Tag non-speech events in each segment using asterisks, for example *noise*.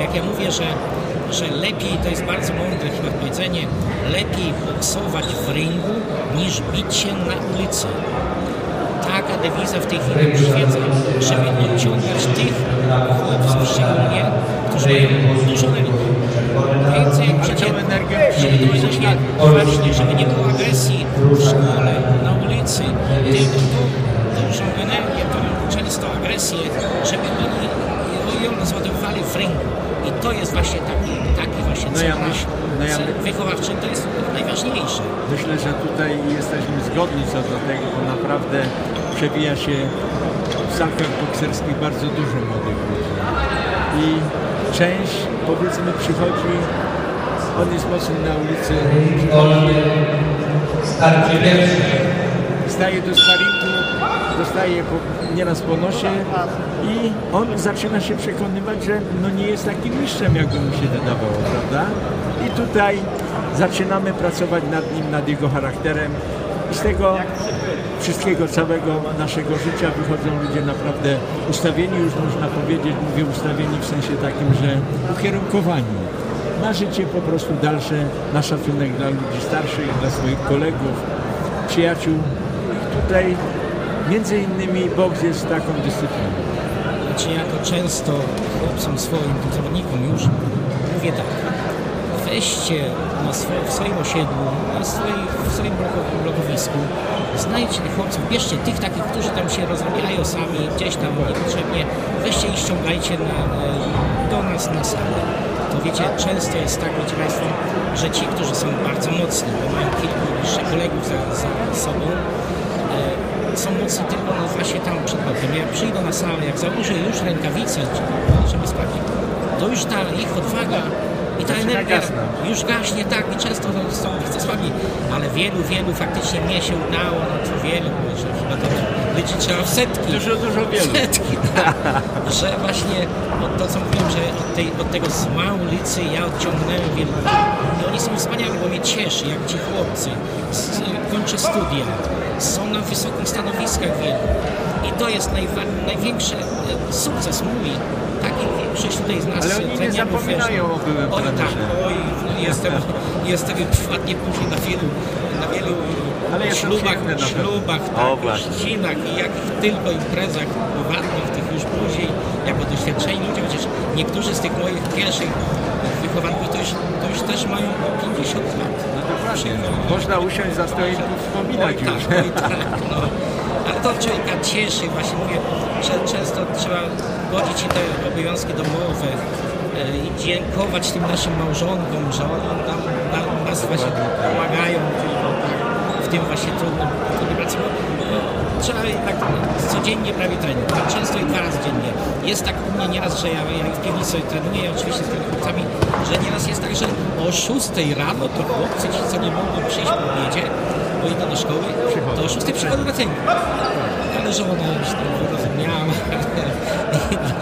Jak ja mówię, że, że lepiej, to jest bardzo mądre chyba powiedzenie, lepiej boksować w ringu niż bić się na ulicy. Taka dewiza w tej chwili przyświeca, żeby odciągać tych chłopców szczególnie, którzy mają dużo. Więcej. Żeby to właśnie, właśnie, żeby nie było agresji w szkole, na ulicy, tylko tą dużą energię, tą często agresję, żeby oni ją zładowali w ringu. To jest właśnie taki, taki właśnie No cel, ja myśl- no ja cel my- wychowawczy, to jest najważniejsze. Myślę, że tutaj jesteśmy zgodni co do tego, bo naprawdę przewija się w salkach bokserskich bardzo dużo młodych ludzi. I część, powiedzmy, przychodzi, on jest mocny na ulicy, Starcie pierwsze. staje do sparingu, dostaje nieraz po nosie i on zaczyna się przekonywać, że no nie jest takim mistrzem, jakby mu się wydawało, prawda? I tutaj zaczynamy pracować nad nim, nad jego charakterem i z tego wszystkiego, całego naszego życia wychodzą ludzie naprawdę ustawieni, już można powiedzieć, mówię ustawieni w sensie takim, że ukierunkowani na życie po prostu dalsze, na szacunek dla ludzi starszych, dla swoich kolegów, przyjaciół. Tutaj między innymi boks jest taką dyscypliną. Znaczy ja to często chłopcom swoim zawodnikom już mówię tak. Weźcie na swo, w swoim osiedlu, na swoim, w swoim blokowisku, znajdźcie tych chłopców, bierzcie tych takich, którzy tam się rozrabiają sami, gdzieś tam niepotrzebnie, weźcie i ściągajcie na, e, do nas na salę. To wiecie, często jest tak, wiecie Państwo, że ci, którzy są bardzo mocni, bo mają kilku jeszcze kolegów za, za sobą, e, są mocni tylko no właśnie tam przed bokiem. Jak przyjdą na salę, jak założę już rękawice, żeby sprawdzić, to już ta ich odwaga i ta Zaczyna energia gasnąć. już gaśnie, tak, i często no, są widzę słabi, ale wielu, wielu faktycznie mnie się udało, no to wielu, że chyba to liczyć trzeba w setki. Dużo, dużo wielu. Setki, tak. *laughs* że właśnie od to, co mówiłem, że od, tej, od tego zła ulicy ja odciągnąłem wielu ludzi. Oni są wspaniali, bo mnie cieszy, jak ci chłopcy kończą studia, są na wysokich stanowiskach wielu. I to jest największy e, sukces mój. Taki większość tutaj z nas Ale oni nie zapominają wiesz, o byłym Oj tak, trenerze. oj, *laughs* jestem, jestem ładnie później na wielu, na wielu Ale ślubach, ślubach, O, tak, właśnie. chrzcinach i jakich tylko imprezach prywatnych, tych już później, jako doświadczeni ludzie, chociaż niektórzy z tych moich pierwszych wychowanków to już, to już też mają po 50 lat. No dokładnie. Można usiąść za stołem i wspominać Oj, tak, już. oj, tak, no. Ale to człowieka cieszy, właśnie mówię, że często trzeba godzić się te obowiązki domowe e, i dziękować tym naszym małżonkom, że oni nam, nam, nas właśnie pomagają tak, w tym właśnie pracy. Bo, e, Trzeba jednak codziennie prawie trening, tak często i dwa razy dziennie. Jest tak u mnie nieraz, że ja, ja w piwnicy trenuję, oczywiście z tymi chłopcami, że nieraz jest tak, że o 6 rano to chłopcy ci, co nie mogą przyjść po obiedzie, bo idą do szkoły, to o 6 przychodzą na trening. Ale żona już to wyrozumiała. *laughs*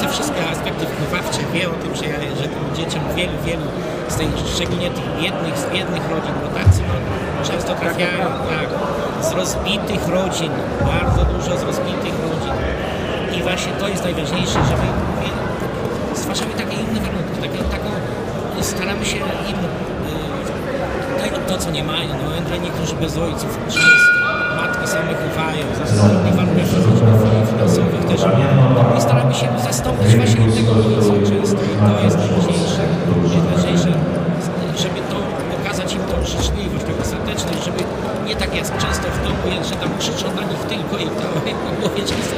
Te wszystkie aspekty wychowawcze, wie o tym, że, ja, że tym dzieciom wielu, wielu, z tej, szczególnie tych biednych, z biednych rodzin, bo no, często trafiają tak, z rozbitych rodzin, bardzo dużo z rozbitych rodzin. I właśnie to jest najważniejsze, żeby stwarzamy takie inne warunki, takie, taką, staramy się im y, to, co nie mają, no ewentualnie niektórzy bez ojców często, matki same chowają, trudnych warunkach fizycznych, finansowych też, i staramy się zastąpić właśnie tego ojca często. I to jest najważniejsze, tak jak często w domu jest, że tam krzyczą na nich tylko i to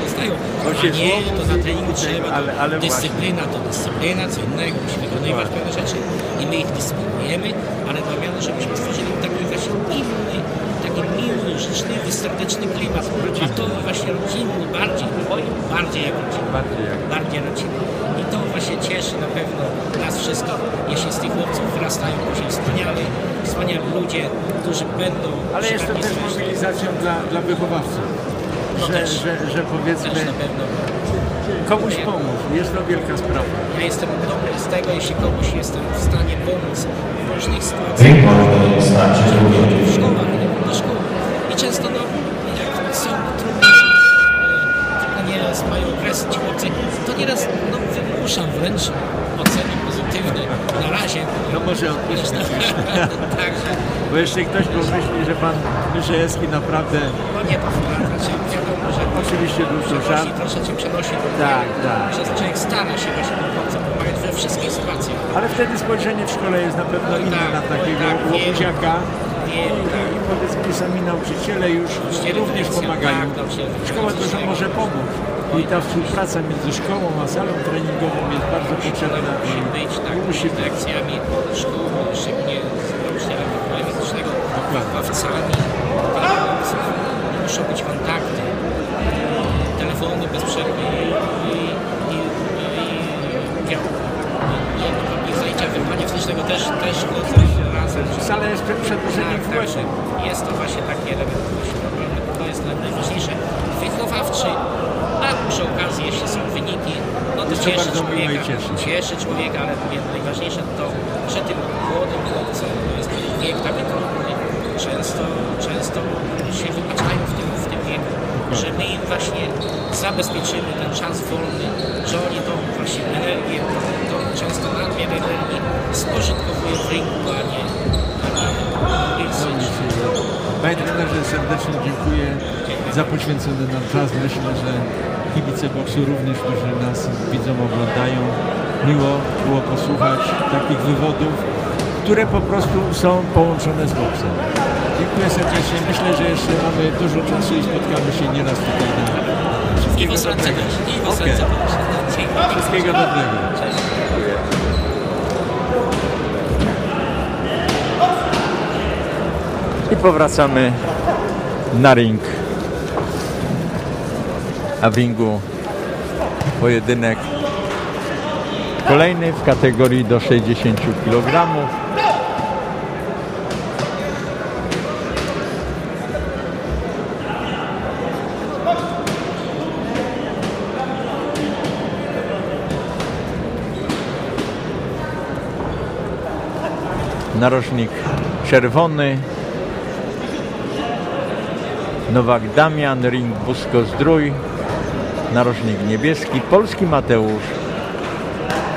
dostają, To a nie, to na treningu trzeba, ale- ale właśnie. dyscyplina to dyscyplina, co innego, musi wykonywać pewne rzeczy i my ich dyscyplinujemy, ale dla miany, żebyśmy stworzyli taki właśnie inny, taki miły, życzliwy, serdeczny klimat, a to właśnie rodzinny, bardziej, oj, bardziej jak rodzinny, Bardziej jak bardziej rodzinny. I to właśnie cieszy na pewno nas wszystkich, jeśli z tych chłopców wyrastają później wspaniali, wspaniali ludzie, którzy będą Ale jest to też mobilizacją dla, dla wychowawców. To Że, też. że, że też powiedzmy na pewno. komuś pomóc. Jest to wielka sprawa. Ja jestem dumny z tego, jeśli komuś jestem w stanie pomóc w różnych sytuacjach. Drugie. w szkołach, nie? do szkół. I często no, jak są trudne, trudne nieraz mają okresy ci chłopcy, to nieraz no, wymuszam wręcz oceny pozytywne. Na razie. No może. Także, Bo jeszcze ktoś pomyśli, że pan Myszejewski naprawdę no nie to wiadomo, że oczywiście był to żart. troszeczkę przenosi to Tak, tak. Że człowiek stara się właśnie pomagać we wszystkich sytuacjach. Ale wtedy spojrzenie w szkole jest na pewno inne Tak, na takiego tak, łobuziaka. Wiem, tak. I powiedzmy sami nauczyciele już również pomagają. tak, Szkoła dużo może pomóc. I ta współpraca między szkołą a salą treningową jest bardzo potrzebna. musi być tak, musi z być. lekcjami szkół, szczególnie z nauczycielami wychowawcami, treningowców. Muszą być kontakty, telefony bez przerwy i, i, i. I, i, i zajęcia fizycznego też, też chodzą razem. Sala jest przed przedłużeniem Tak, także WF-u. jest to właśnie taki element, właśnie naprawdę to jest najważniejsze. Wychowawczy, a przy okazji jeśli są wyniki, no to cieszy człowieka, cieszy. człowieka, ale mówię, najważniejsze to, że tym młodym chłopcom, to jest wiek taki trudny, często, często się wypaczają w tym, w tym wieku, że my im właśnie zabezpieczymy ten czas wolny, że oni tą właśnie energię, tą, tą często nadmiar energii spożytkowują w rynku, a nie, a nie Panie trenerze, serdecznie dziękuję za poświęcony nam czas. Myślę, że kibice boksu również, którzy nas widzą, oglądają. Miło było posłuchać takich wywodów, które po prostu są połączone z boksem. Dziękuję serdecznie. Myślę, że jeszcze mamy dużo czasu i spotkamy się nieraz tutaj na I Wszystkiego dobrego. i w Okej. Osrance też. Dziękuję. Wszystkiego dobrego. Cześć. I powracamy na ring. A w ringu pojedynek. Kolejny w kategorii do 60 kg. Narożnik czerwony, Nowak Damian, ring Busko Zdrój, narożnik niebieski, polski Mateusz,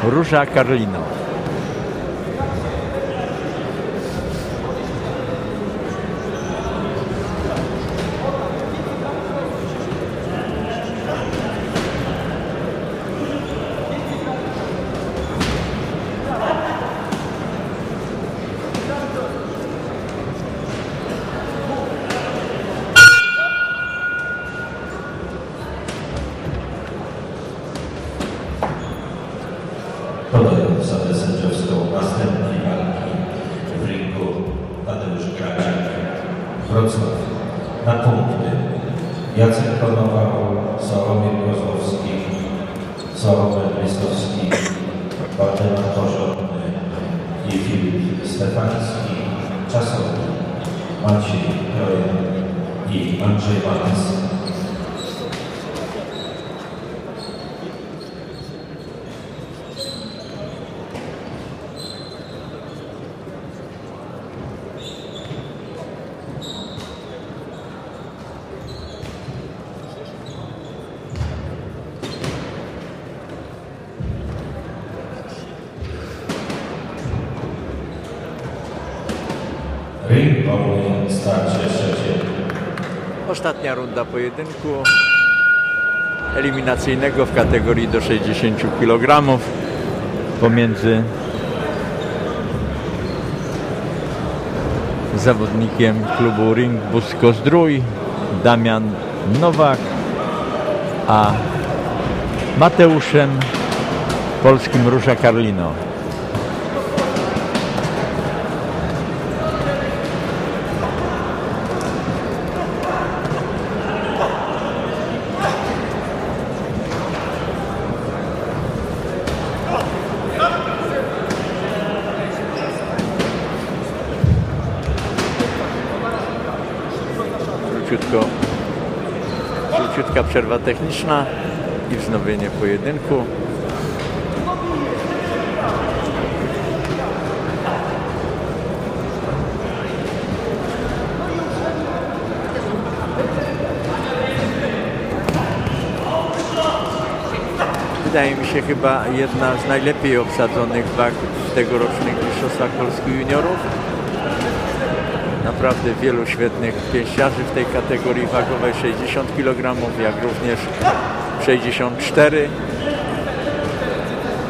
Róża Karlino. Podaję salę sędziowską następnej walki w ringu Tadeusz Kraciak, Wrocław. Na punkty Jacek Konował, Sławomir Kozłowski, Sławomir Listowski, Waldemar Porządny i Filip Stefański. Czasowy Maciej Trojan i Andrzej Matys. Starcie trzecie. Ostatnia runda pojedynku eliminacyjnego w kategorii do 60 kg pomiędzy zawodnikiem klubu Ring Busko Zdrój Damian Nowak a Mateuszem polskim Róża Karlino. Króciutko, króciutka przerwa techniczna i wznowienie pojedynku. wydaje mi się chyba jedna z najlepiej obsadzonych wag tegorocznych Mistrzostwach Polski Juniorów. Naprawdę wielu świetnych pięściarzy w tej kategorii wagowej 60 kg, jak również 64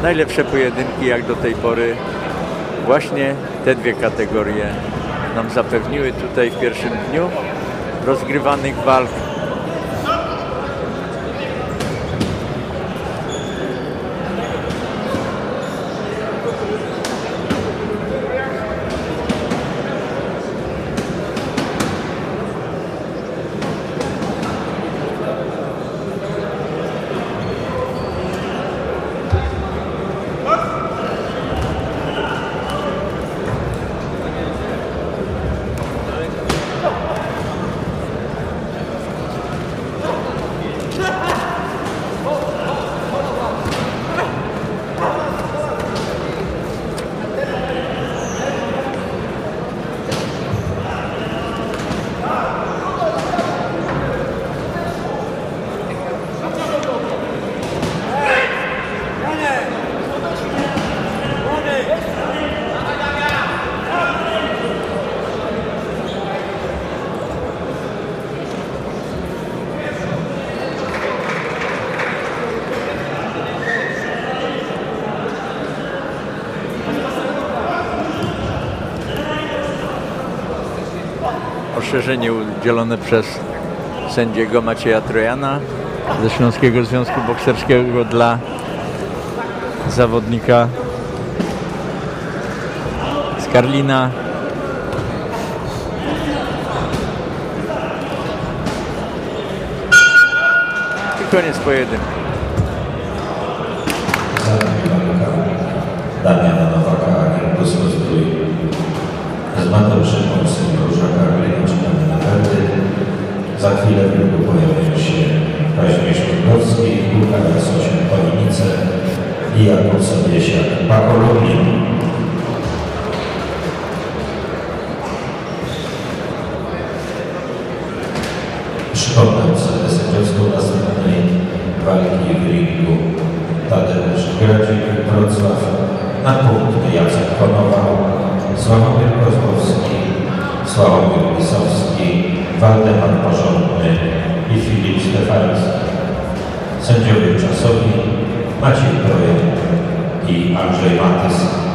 Najlepsze pojedynki jak do tej pory właśnie te dwie kategorie nam zapewniły tutaj w pierwszym dniu rozgrywanych walk. Ostrzeżenie udzielone przez sędziego Macieja Trojana ze Śląskiego Związku Bokserskiego dla zawodnika z Karlina. I koniec pojedynku. Damiana Nowaka, z Mateuszem Nawerty. Za chwilę w ruchu pojawią się Kazimierz Kudowski, Łukasz Sosien Chojnice i Jakub Sobiesiak, Paco Lublin. Przypomnę ocenę sędziowską następnej walki w ringu Tadeusz Gradzik, Wrocław, na punkt Jacek Konował, Sławomir Kozłowski, Sławomir Lisowski, Waldemar Porządny i Filip Stefański. Sędziowie czasowi Maciej Trojan i Andrzej Matys.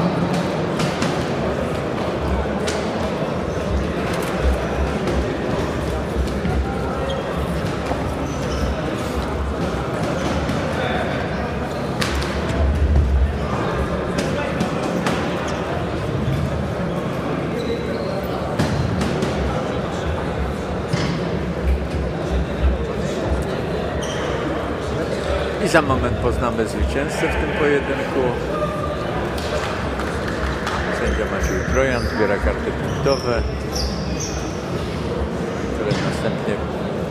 Za moment poznamy zwycięzcę w tym pojedynku. Sędzia Maciej Trojan zbiera karty punktowe, które następnie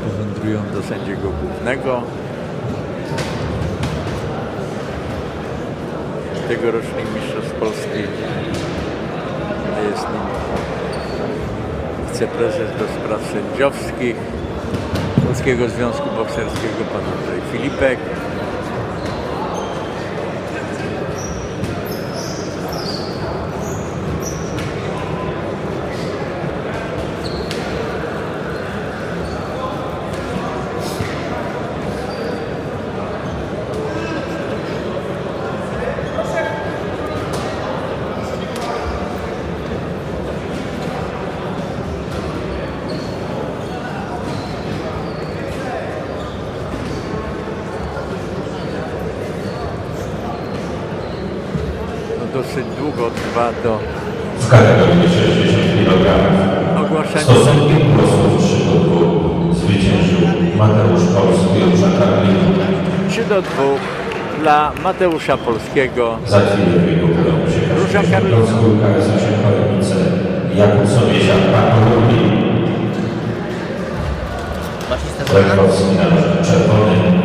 powędrują do sędziego głównego. Tegorocznych Mistrzostw Polski jest nim wiceprezes do spraw sędziowskich Polskiego Związku Bokserskiego pan Andrzej Filipek. Dosyć długo trwa to W kategorii 60 kg ogłaszanie. stosunkiem głosów 3 do 2 zwyciężył Mateusz Polski od Karlin. 3 do 2 dla Mateusza Polskiego. Za chwilę wykupują się Róża Chojnice, Jakub Sobiesiak, Paco Lublin. Lewkowski na czerwonym,